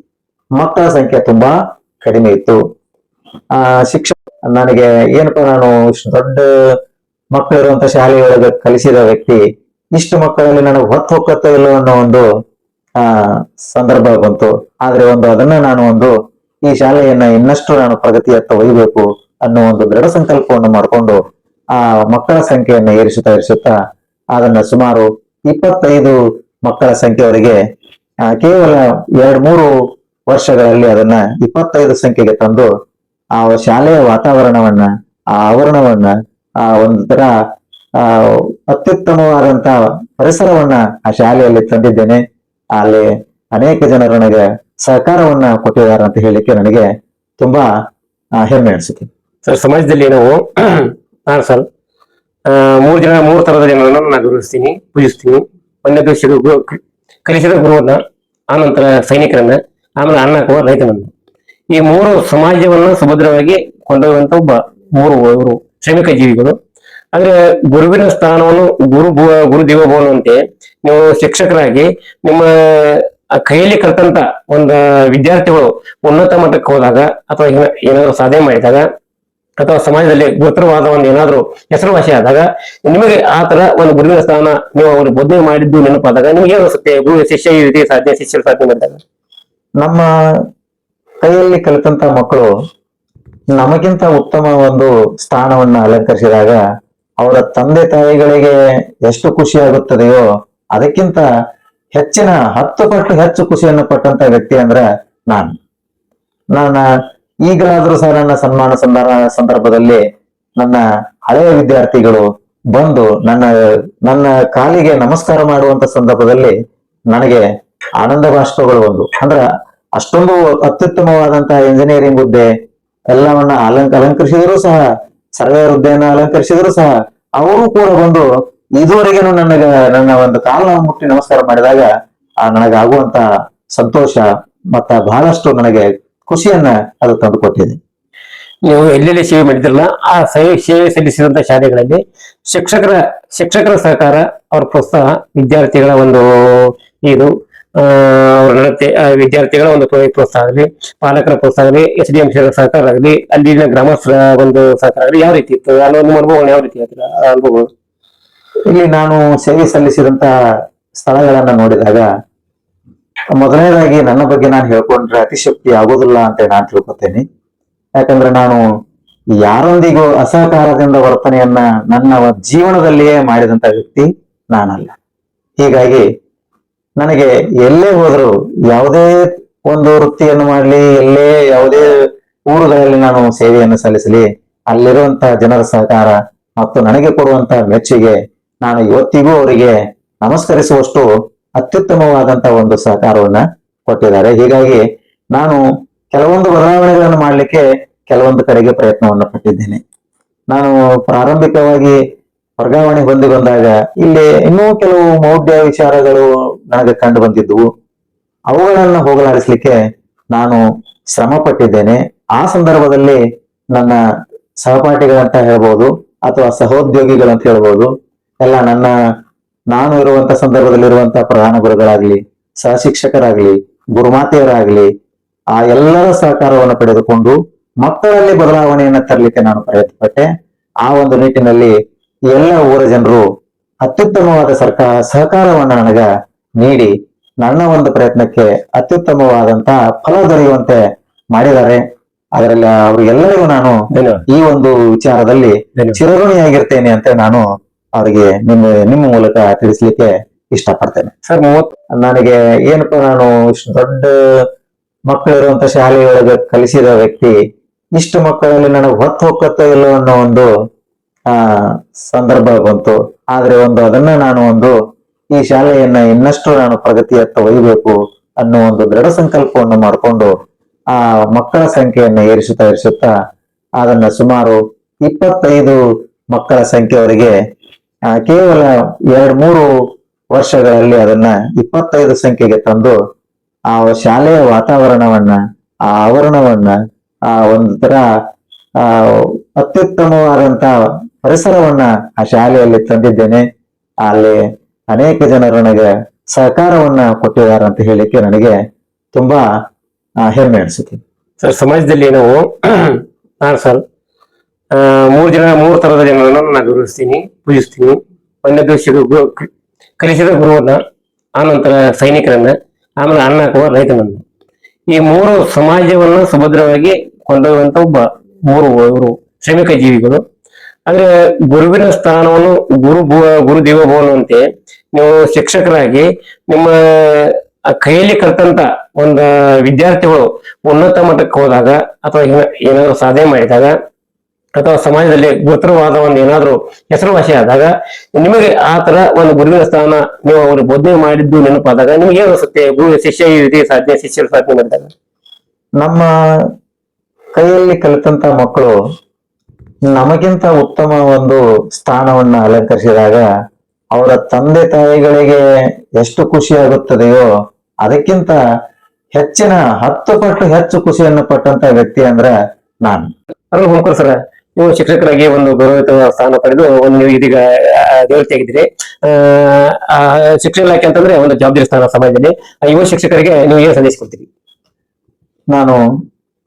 ಮಕ್ಕಳ ಸಂಖ್ಯೆ ತುಂಬಾ ಕಡಿಮೆ ಇತ್ತು. ಆ ಶಿಕ್ಷಕ ನನಗೆ ಏನಪ್ಪ ನಾನು ಇಷ್ಟು ದೊಡ್ಡ ಮಕ್ಕಳಿರುವಂತ ಶಾಲೆಯೊಳಗೆ ಕಲಿಸಿದ ವ್ಯಕ್ತಿ, ಇಷ್ಟು ಮಕ್ಕಳಲ್ಲಿ ನನಗೆ ಹೊತ್ತು ಹೋಗತ್ತೋ ಇಲ್ಲೋ ಅನ್ನೋ ಒಂದು, ಆ, ಸಂದರ್ಭ ಬಂತು. ಆದ್ರೆ ಒಂದು ಅದನ್ನ ನಾನು ಒಂದು, ಈ ಶಾಲೆಯನ್ನ ಇನ್ನಷ್ಟು ನಾನು ಪ್ರಗತಿಯತ್ತ ಒಯ್ಯಬೇಕು ಅನ್ನೋ ಒಂದು ದೃಢ ಸಂಕಲ್ಪವನ್ನು ಮಾಡಿಕೊಂಡು ಆ ಮಕ್ಕಳ ಸಂಖ್ಯೆಯನ್ನು ಏರಿಸುತ್ತಾ ಏರಿಸುತ್ತಾ ಅದನ್ನ ಸುಮಾರು ಇಪ್ಪತ್ತೈದು ಮಕ್ಕಳ ಸಂಖ್ಯೆಯವರೆಗೆ ಕೇವಲ ಎರಡ್ ಮೂರು ವರ್ಷಗಳಲ್ಲಿ ಅದನ್ನ ಇಪ್ಪತ್ತೈದು ಸಂಖ್ಯೆಗೆ ತಂದು ಆ ಶಾಲೆಯ ವಾತಾವರಣವನ್ನ, ಆ ಆವರಣವನ್ನ, ಆ ಒಂದು ತರ ಆ, ಅತ್ಯುತ್ತಮವಾದಂತ ಪರಿಸರವನ್ನ ಆ ಶಾಲೆಯಲ್ಲಿ ತಂದಿದ್ದೇನೆ. ಅಲ್ಲಿ ಅನೇಕ ಜನರು ನನಗೆ ಸಹಕಾರವನ್ನ ಕೊಟ್ಟಿದ್ದಾರೆ ಅಂತ ಹೇಳಿಕ್ಕೆ ನನಗೆ ತುಂಬಾ ಹೆಮ್ಮೆ ಅನಿಸುತ್ತೆ. ಸರ್, ಸಮಾಜದಲ್ಲಿ ನಾವು ನಾನು ಸರ್ ಮೂರು ಜನ, ಮೂರು ತರದ ಜನರನ್ನು ನಾನು ಗುರುತಿಸ್ತೀನಿ, ಪೂಜಿಸ್ತೀನಿ. ದೇಶದ ಗುರು ಕಲಿಸಿದ ಗುರುವನ್ನ ಆನಂತರ ಸೈನಿಕರನ್ನ, ಆಮೇಲೆ ಅನ್ನ ಕೂಡ ರೈತನನ್ನ. ಈ ಮೂರು ಸಮಾಜವನ್ನ ಸುಭದ್ರವಾಗಿ ಕೊಂಡೊಯ್ಯುವಂತ ಒಬ್ಬ ಮೂರು ಇವರು ಶ್ರಮಿಕ ಜೀವಿಗಳು. ಆದ್ರೆ ಗುರುವಿನ ಸ್ಥಾನವನ್ನು ಗುರು ಗುರು ದೇವೋಭವನಂತೆ ನೀವು ಶಿಕ್ಷಕರಾಗಿ ನಿಮ್ಮ ಕೈಯಲ್ಲಿ ಕಲ್ತಂತ ಒಂದು ವಿದ್ಯಾರ್ಥಿಗಳು ಉನ್ನತ ಮಟ್ಟಕ್ಕೆ ಹೋದಾಗ ಅಥವಾ ಏನ- ಏನಾದ್ರು ಸಾಧನೆ ಮಾಡಿದಾಗ ಅಥವಾ ಸಮಾಜದಲ್ಲಿ ಗೋತ್ರವಾದ ಒಂದು ಏನಾದ್ರು ಹೆಸರುವಾಸಿ ಆದಾಗ ನಿಮಗೆ ಆ ತರ ಒಂದು ಗುರುವಿನ ಸ್ಥಾನ ನೀವು ಅವರು ಬೋಧನೆ ಮಾಡಿದ್ದು ನೆನಪಾದಾಗ ನಿಮ್ಗೆ ಏನು ಅನಿಸುತ್ತೆ? ಗುರು ಶಿಷ್ಯ ಈ ರೀತಿ ಸಾಧ್ಯ, ಶಿಷ್ಯರು ಸಾಧನೆ ಮಾಡಿದಾಗ? ನಮ್ಮ ಕೈಯಲ್ಲಿ ಕಲಿತಂತ ಮಕ್ಕಳು ನಮಗಿಂತ ಉತ್ತಮ ಒಂದು ಸ್ಥಾನವನ್ನ ಅಲಂಕರಿಸಿದಾಗ ಅವರ ತಂದೆ ತಾಯಿಗಳಿಗೆ ಎಷ್ಟು ಖುಷಿ ಆಗುತ್ತದೆಯೋ ಅದಕ್ಕಿಂತ ಹೆಚ್ಚಿನ ಹತ್ತು ಪಟ್ಟು ಹೆಚ್ಚು ಖುಷಿಯನ್ನು ಪಟ್ಟಂತ ವ್ಯಕ್ತಿ ಅಂದ್ರೆ ನಾನು. ನನ್ನ ಈಗಲಾದ್ರೂ ಸಹ ನನ್ನ ಸನ್ಮಾನ ಸಂದರ್ಭ ಸಂದರ್ಭದಲ್ಲಿ ನನ್ನ ಹಳೆಯ ವಿದ್ಯಾರ್ಥಿಗಳು ಬಂದು ನನ್ನ ನನ್ನ ಕಾಲಿಗೆ ನಮಸ್ಕಾರ ಮಾಡುವಂತ ಸಂದರ್ಭದಲ್ಲಿ ನನಗೆ ಆನಂದ ಬಾಷ್ಪಗಳು ಒಂದು. ಅಂದ್ರ ಅಷ್ಟೊಂದು ಅತ್ಯುತ್ತಮವಾದಂತಹ ಇಂಜಿನಿಯರಿಂಗ್ ಹುದ್ದೆ, ಎಲ್ಲವನ್ನ ಅಲಂಕ ಅಲಂಕರಿಸಿದ್ರು ಸಹ, ಸರ್ವೇಯರ್ ಹುದ್ದೆಯನ್ನ ಅಲಂಕರಿಸಿದ್ರು ಸಹ, ಅವರು ಕೂಡ ಬಂದು ಇದುವರೆಗೇನು ನನಗೆ ನನ್ನ ಒಂದು ಕಾಲ ಮುಟ್ಟಿ ನಮಸ್ಕಾರ ಮಾಡಿದಾಗ, ಆ ನನಗಾಗುವಂತ ಸಂತೋಷ ಮತ್ತ ಬಹಳಷ್ಟು ನನಗೆ ಖುಷಿಯನ್ನ ಅದು ತಂದುಕೊಟ್ಟಿದೆ. ನೀವು ಎಲ್ಲೆಲ್ಲಿ ಸೇವೆ ಮಾಡಿದ್ರಲ್ಲ ಆ ಸೇವೆ ಸೇವೆ ಸಲ್ಲಿಸಿದಂತ ಶಾಲೆಗಳಲ್ಲಿ ಶಿಕ್ಷಕರ ಶಿಕ್ಷಕರ ಸಹಕಾರ ಅವರ ಪ್ರೋತ್ಸಾಹ ವಿದ್ಯಾರ್ಥಿಗಳ ಒಂದು ಇದು ನಡತೆ ವಿದ್ಯಾರ್ಥಿಗಳ ಒಂದು ಪ್ರೋ- ಪ್ರೋತ್ಸಾಹ ಆಗಲಿ ಪಾಲಕರ ಪ್ರೋತ್ಸಾಹ ಆಗಲಿ ಎಸ್ ಡಿ ಎಂ ಸಹಕಾರ ಆಗಲಿ ಅಲ್ಲಿನ ಗ್ರಾಮಸ್ಥರ ಒಂದು ಸಹಕಾರ ಆಗಲಿ ಯಾವ ರೀತಿ ಇತ್ತು? ಅನ್ನೋ ಒಂದು ಅನುಭವಗಳು ಯಾವ ರೀತಿ ಹೇಳ್ತೀರಾ? ಅನುಭವ ಅನುಭವಗಳು? ಇಲ್ಲಿ ನಾನು ಸೇವೆ ಸಲ್ಲಿಸಿದಂತ ಸ್ಥಳಗಳನ್ನ ನೋಡಿದಾಗ ಮೊದಲನೇದಾಗಿ ನನ್ನ ಬಗ್ಗೆ ನಾನು ಹೇಳ್ಕೊಂಡ್ರೆ ಅತಿಶಕ್ತಿ ಆಗೋದಿಲ್ಲ ಅಂತ ನಾನು ತಿಳ್ಕೊತೇನೆ. ಯಾಕಂದ್ರೆ ನಾನು ಯಾರೊಂದಿಗೂ ಅಸಹಕಾರದಿಂದ ವರ್ತನೆಯನ್ನ ನನ್ನ ಜೀವನದಲ್ಲಿಯೇ ಮಾಡಿದಂತ ವ್ಯಕ್ತಿ ನಾನಲ್ಲ. ಹೀಗಾಗಿ ನನಗೆ ಎಲ್ಲೇ ಹೋದ್ರು ಯಾವುದೇ ಒಂದು ವೃತ್ತಿಯನ್ನು ಮಾಡಲಿ, ಎಲ್ಲೇ ಯಾವುದೇ ಊರುಗಳಲ್ಲಿ ನಾನು ಸೇವೆಯನ್ನು ಸಲ್ಲಿಸಲಿ ಅಲ್ಲಿರುವಂತಹ ಜನರ ಸಹಕಾರ ಮತ್ತು ನನಗೆ ಕೊಡುವಂತಹ ಮೆಚ್ಚುಗೆ ನಾನು ಇವತ್ತಿಗೂ ಅವರಿಗೆ ನಮಸ್ಕರಿಸುವಷ್ಟು ಅತ್ಯುತ್ತಮವಾದಂತ ಒಂದು ಸಹಕಾರವನ್ನ ಕೊಟ್ಟಿದ್ದಾರೆ. ಹೀಗಾಗಿ ನಾನು ಕೆಲವೊಂದು ಬದಲಾವಣೆಗಳನ್ನು ಮಾಡಲಿಕ್ಕೆ ಕೆಲವೊಂದು ಕಡೆಗೆ ಪ್ರಯತ್ನವನ್ನು ಪಟ್ಟಿದ್ದೇನೆ. ನಾನು ಪ್ರಾರಂಭಿಕವಾಗಿ ವರ್ಗಾವಣೆ ಹೊಂದಿ ಬಂದಾಗ ಇಲ್ಲಿ ಇನ್ನೂ ಕೆಲವು ಮೌಢ್ಯ ವಿಚಾರಗಳು ನನಗೆ ಕಂಡು ಬಂದಿದ್ದವು ಅವುಗಳನ್ನು ಹೋಗಲಾಡಿಸ್ಲಿಕ್ಕೆ ನಾನು ಶ್ರಮ ಪಟ್ಟಿದ್ದೇನೆ. ಆ ಸಂದರ್ಭದಲ್ಲಿ ನನ್ನ ಸಹಪಾಠಿಗಳಂತ ಹೇಳ್ಬೋದು ಅಥವಾ ಸಹೋದ್ಯೋಗಿಗಳಂತ ಹೇಳ್ಬೋದು, ಎಲ್ಲ ನನ್ನ ನಾನು ಇರುವಂತ ಸಂದರ್ಭದಲ್ಲಿರುವಂತಹ ಪ್ರಧಾನ ಗುರುಗಳಾಗ್ಲಿ ಸಹಶಿಕ್ಷಕರಾಗ್ಲಿ ಗುರುಮಾತೆಯರಾಗ್ಲಿ ಆ ಎಲ್ಲರ ಸಹಕಾರವನ್ನು ಪಡೆದುಕೊಂಡು ಮಕ್ಕಳಲ್ಲಿ ಬದಲಾವಣೆಯನ್ನ ತರಲಿಕ್ಕೆ ನಾನು ಪ್ರಯತ್ನ ಪಟ್ಟೆ ಆ ಒಂದು ನಿಟ್ಟಿನಲ್ಲಿ ಎಲ್ಲ ಊರ ಜನರು ಅತ್ಯುತ್ತಮವಾದ ಸರ್ಕಾರ ಸಹಕಾರವನ್ನು ನನಗ ನೀಡಿ ನನ್ನ ಒಂದು ಪ್ರಯತ್ನಕ್ಕೆ ಅತ್ಯುತ್ತಮವಾದಂತಹ ಫಲ ದೊರೆಯುವಂತೆ ಮಾಡಿದ್ದಾರೆ. ಅದರಲ್ಲಿ ಅವರಿಗೆಲ್ಲರಿಗೂ ನಾನು ಈ ಒಂದು ವಿಚಾರದಲ್ಲಿ ಚಿರಋಣಿಯಾಗಿರ್ತೇನೆ ಅಂತ ನಾನು ಅವರಿಗೆ ನಿಮ್ಮ ನಿಮ್ಮ ಮೂಲಕ ತಿಳಿಸ್ಲಿಕ್ಕೆ ಇಷ್ಟಪಡ್ತೇನೆ. ಸರ್ ಮೂವತ್ತು ನನಗೆ ಏನಪ್ಪ ನಾನು ಇಷ್ಟು ದೊಡ್ಡ ಮಕ್ಕಳಿರುವಂತ ಶಾಲೆಯೊಳಗೆ ಕಲಿಸಿದ ವ್ಯಕ್ತಿ ಇಷ್ಟು ಮಕ್ಕಳಲ್ಲಿ ನನಗೆ ಹೊತ್ತು ಹೋಗತ್ತ ಇಲ್ಲ ಅನ್ನೋ ಒಂದು ಆ ಸಂದರ್ಭ ಬಂತು. ಆದ್ರೆ ಒಂದು ಅದನ್ನ ನಾನು ಒಂದು ಈ ಶಾಲೆಯನ್ನ ಇನ್ನಷ್ಟು ನಾನು ಪ್ರಗತಿಯತ್ತ ಒಯ್ಯಬೇಕು ಅನ್ನೋ ಒಂದು ದೃಢ ಸಂಕಲ್ಪವನ್ನು ಮಾಡಿಕೊಂಡು ಆ ಮಕ್ಕಳ ಸಂಖ್ಯೆಯನ್ನು ಏರಿಸುತ್ತಾ ಏರಿಸುತ್ತಾ ಅದನ್ನ ಸುಮಾರು ಇಪ್ಪತ್ತೈದು ಮಕ್ಕಳ ಸಂಖ್ಯೆಯವರಿಗೆ ಕೇವಲ ಎರಡ್ ಮೂರು ವರ್ಷಗಳಲ್ಲಿ ಅದನ್ನ ಇಪ್ಪತ್ತೈದು ಸಂಖ್ಯೆಗೆ ತಂದು ಆ ಶಾಲೆಯ ವಾತಾವರಣವನ್ನ, ಆ ಆವರಣವನ್ನ, ಆ ಒಂದು ತರ ಆ, ಅತ್ಯುತ್ತಮವಾದಂತ ಪರಿಸರವನ್ನ ಆ ಶಾಲೆಯಲ್ಲಿ ತಂದಿದ್ದೇನೆ. ಅಲ್ಲಿ ಅನೇಕ ಜನರು ನನಗೆ ಸಹಕಾರವನ್ನ ಕೊಟ್ಟಿದ್ದಾರೆ ಅಂತ ಹೇಳಿಕ್ಕೆ ನನಗೆ ತುಂಬಾ ಹೆಮ್ಮೆ ಅನಿಸುತ್ತೆ. ಸರ್, ಸಮಾಜದಲ್ಲಿ ನಾವು ಸರ್ ಮೂರು ಜನ, ಮೂರು ತರದ ಜನರನ್ನು ನಾನು ಗೌರವಿಸ್ತೀನಿ ಪೂಜಿಸ್ತೀನಿ. ಶಿವ ಗು ಕಲಿಸಿದ ಗುರುವನ್ನ ಆನಂತರ ಸೈನಿಕರನ್ನ, ಆಮೇಲೆ ಅನ್ನ ಹಾಕುವ ರೈತನನ್ನ. ಈ ಮೂರು ಸಮಾಜವನ್ನ ಸುಭದ್ರವಾಗಿ ಕೊಂಡೊಯ್ಯುವಂತ ಒಬ್ಬ ಮೂರು ಇವರು ಶ್ರಮಿಕ ಜೀವಿಗಳು. ಆದ್ರೆ ಗುರುವಿನ ಸ್ಥಾನವನ್ನು ಗುರು ಗುರು ಗುರು ದೇವೋಭವನಂತೆ ನೀವು ಶಿಕ್ಷಕರಾಗಿ ನಿಮ್ಮ ಕೈಯಲ್ಲಿ ಕಲ್ತಂತ ಒಂದು ವಿದ್ಯಾರ್ಥಿಗಳು ಉನ್ನತ ಮಟ್ಟಕ್ಕೆ ಹೋದಾಗ ಅಥವಾ ಏನ- ಏನಾದ್ರು ಸಾಧನೆ ಮಾಡಿದಾಗ ಅಥವಾ ಸಮಾಜದಲ್ಲಿ ಗೋತ್ರವಾದ ಒಂದು ಏನಾದ್ರು ಹೆಸರುವಾಸಿ ಆದಾಗ ನಿಮಗೆ ಆ ತರ ಒಂದು ಗುರುವಿನ ಸ್ಥಾನ ನೀವು ಅವರು ಬೋಧನೆ ಮಾಡಿದ್ದು ನೆನಪಾದಾಗ ನಿಮ್ಗೆ ಏನು ಅನಿಸುತ್ತೆ? ಗುರು ಶಿಷ್ಯ ಈ ರೀತಿ ಸಾಧನೆ ಶಿಷ್ಯರು ಸಾಧನೆ ಮಾಡಿದಾಗ? ನಮ್ಮ ಕೈಯಲ್ಲಿ ಕಲಿತಂತ ಮಕ್ಕಳು ನಮಗಿಂತ ಉತ್ತಮ ಒಂದು ಸ್ಥಾನವನ್ನ ಅಲಂಕರಿಸಿದಾಗ ಅವರ ತಂದೆ ತಾಯಿಗಳಿಗೆ ಎಷ್ಟು ಖುಷಿ ಆಗುತ್ತದೆಯೋ ಅದಕ್ಕಿಂತ ಹೆಚ್ಚಿನ ಹತ್ತು ಪಟ್ಟು ಹೆಚ್ಚು ಖುಷಿಯನ್ನು ಪಟ್ಟಂತ ವ್ಯಕ್ತಿ ಅಂದ್ರೆ ನಾನು. ಹೋಮ್ಕರ್ ಸರ್ ನೀವು ಶಿಕ್ಷಕರಾಗಿ ಒಂದು ಗೌರವಿತ ಸ್ಥಾನ ಪಡೆದು ಒಂದು ನೀವು ಇದೀಗ ಆ, ದೇವತೆ ಆಗಿದ್ದೀರಿ ಆ, ಶಿಕ್ಷಣ ಇಲಾಖೆ ಅಂತಂದ್ರೆ ಒಂದು ಜವಾಬ್ದಾರಿ ಸ್ಥಾನ ಸಮಾಜದಲ್ಲಿ. ಆ ಯುವ ಶಿಕ್ಷಕರಿಗೆ ನೀವು ಏನು ಸಂದೇಶ ಕೊಡ್ತೀರಿ? ನಾನು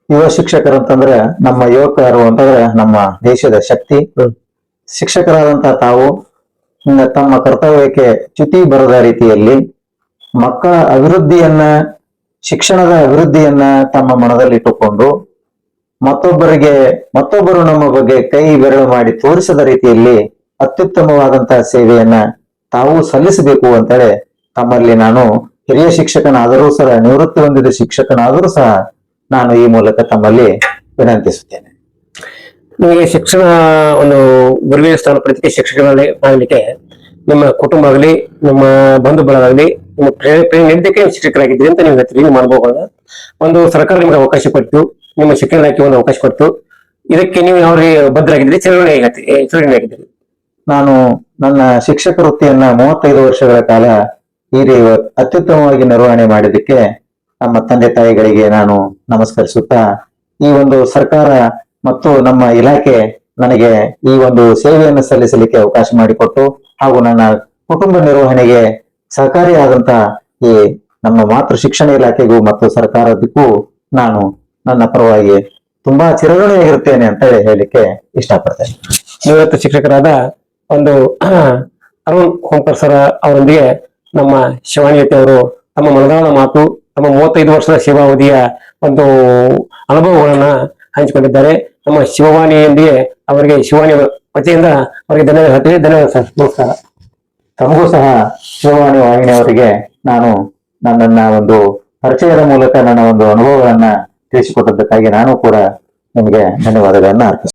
ಯುವ ಶಿಕ್ಷಕರು ಅಂತಂದ್ರೆ ನಮ್ಮ ಯುವಕರು ಅಂತಂದ್ರೆ ನಮ್ಮ ದೇಶದ ಶಕ್ತಿ. ಶಿಕ್ಷಕರಾದಂತಹ ಶಿಕ್ಷಕರಾದಂತ ತಾವು ತಮ್ಮ ಕರ್ತವ್ಯಕ್ಕೆ ಚ್ಯುತಿ ಬರದ ರೀತಿಯಲ್ಲಿ ಮಕ್ಕಳ ಅಭಿವೃದ್ಧಿಯನ್ನ ಶಿಕ್ಷಣದ ಅಭಿವೃದ್ಧಿಯನ್ನ ತಮ್ಮ ಮನದಲ್ಲಿಟ್ಟುಕೊಂಡು ಮತ್ತೊಬ್ಬರಿಗೆ, ಮತ್ತೊಬ್ಬರು ನಮ್ಮ ಬಗ್ಗೆ ಕೈ ಬೆರಳು ಮಾಡಿ ತೋರಿಸದ ರೀತಿಯಲ್ಲಿ ಅತ್ಯುತ್ತಮವಾದಂತಹ ಸೇವೆಯನ್ನ ತಾವು ಸಲ್ಲಿಸಬೇಕು ಅಂತೇಳಿ ತಮ್ಮಲ್ಲಿ ನಾನು ಹಿರಿಯ ಶಿಕ್ಷಕನಾದರೂ ಸಹ, ನಿವೃತ್ತಿ ಹೊಂದಿದ ಶಿಕ್ಷಕನಾದರೂ ಸಹ ನಾನು ಈ ಮೂಲಕ ತಮ್ಮಲ್ಲಿ ವಿನಂತಿಸುತ್ತೇನೆ. ನಿಮಗೆ ಶಿಕ್ಷಣ ಒಂದು ಗುರುವಿನ ಸ್ಥಾನ ಪಡೆದಕ್ಕೆ ಶಿಕ್ಷಕರಲ್ಲಿ ಆಗಲಿಕ್ಕೆ ನಿಮ್ಮ ಕುಟುಂಬ ಆಗಲಿ, ನಿಮ್ಮ ಬಂಧು ಬಳಗ ಆಗಲಿ ನಿಮ್ಮ ಪ್ರೇರಣೆ ಪ್ರೇರಣೆ ನೀವು ಶಿಕ್ಷಕರಾಗಿದ್ದೀರಿ ಅಂತ ನೀವು ಹೇಳ್ತೀರಿ ನಿಮ್ಮ ಅನುಭವಗಳ ಒಂದು ಸರ್ಕಾರ ನಿಮಗೆ ಅವಕಾಶ ಕೊಟ್ಟು, ನಿಮ್ಮ ಶಿಕ್ಷಣ ಇಲಾಖೆ ಒಂದು ಅವಕಾಶ ಕೊಟ್ಟು, ಇದಕ್ಕೆ ನೀವು ಯಾವ್ರಿಗೆ ಬದ್ಧರಾಗಿದ್ದೀರಿ? ಚಳವಳಿ ಚಳವಳಿ ಆಗಿದ್ದೀರಿ ನಾನು ನನ್ನ ಶಿಕ್ಷಕ ವೃತ್ತಿಯನ್ನ ಮೂವತ್ತೈದು ವರ್ಷಗಳ ಕಾಲ ಈ ಅತ್ಯುತ್ತಮವಾಗಿ ನಿರ್ವಹಣೆ ಮಾಡಿದ್ದಕ್ಕೆ ನಮ್ಮ ತಂದೆ ತಾಯಿಗಳಿಗೆ ನಾನು ನಮಸ್ಕರಿಸುತ್ತಾ, ಈ ಒಂದು ಸರ್ಕಾರ ಮತ್ತು ನಮ್ಮ ಇಲಾಖೆ ನನಗೆ ಈ ಒಂದು ಸೇವೆಯನ್ನು ಸಲ್ಲಿಸಲಿಕ್ಕೆ ಅವಕಾಶ ಮಾಡಿಕೊಟ್ಟು ಹಾಗೂ ನನ್ನ ಕುಟುಂಬ ನಿರ್ವಹಣೆಗೆ ಸಹಕಾರಿಯಾದಂತ ಈ ನಮ್ಮ ಮಾತೃ ಶಿಕ್ಷಣ ಇಲಾಖೆಗೂ ಮತ್ತು ಸರ್ಕಾರದಕ್ಕೂ ನಾನು ನನ್ನ ಪರವಾಗಿ ತುಂಬಾ ಚಿರಋಣಿಯಾಗಿರುತ್ತೇನೆ ಅಂತ ಹೇಳಿ ಹೇಳಲಿಕ್ಕೆ ಇಷ್ಟಪಡ್ತೇನೆ. ನಿವೃತ್ತ ಶಿಕ್ಷಕರಾದ ಒಂದು ಅರುಣ್ ಹೋಂಕರ್ ಸರ್ ಅವರೊಂದಿಗೆ ನಮ್ಮ ಶಿವಾನಿಯತಿ ಅವರು ತಮ್ಮ ಮನದಾಳದ ಮಾತು, ತಮ್ಮ ಮೂವತ್ತೈದು ವರ್ಷದ ಶಿವಾವಧಿಯ ಒಂದು ಅನುಭವಗಳನ್ನ ಹಂಚಿಕೊಂಡಿದ್ದಾರೆ. ನಮ್ಮ ಶಿವವಾಣಿಯೊಂದಿಗೆ ಅವರಿಗೆ ಶಿವಾನಿ ವತಿಯಿಂದ ಅವರಿಗೆ ಧನ್ಯವಾದ ಧನ್ಯವಾದ ಸರ್. ನಮಸ್ಕಾರ. ತಮಗೂ ಸಹ ಶಿವವಾಣಿ ವಾಹಿನಿಯವರಿಗೆ ನಾನು ನನ್ನನ್ನ ಒಂದು ಪರಿಚಯದ ಮೂಲಕ ನನ್ನ ಒಂದು ಅನುಭವಗಳನ್ನ ತಿಳಿಸಿಕೊಟ್ಟದ್ದಕ್ಕಾಗಿ ನಾನು ಕೂಡ ನಿಮಗೆ ಧನ್ಯವಾದಗಳನ್ನ ಅರ್ಪಿಸ್ತೇನೆ.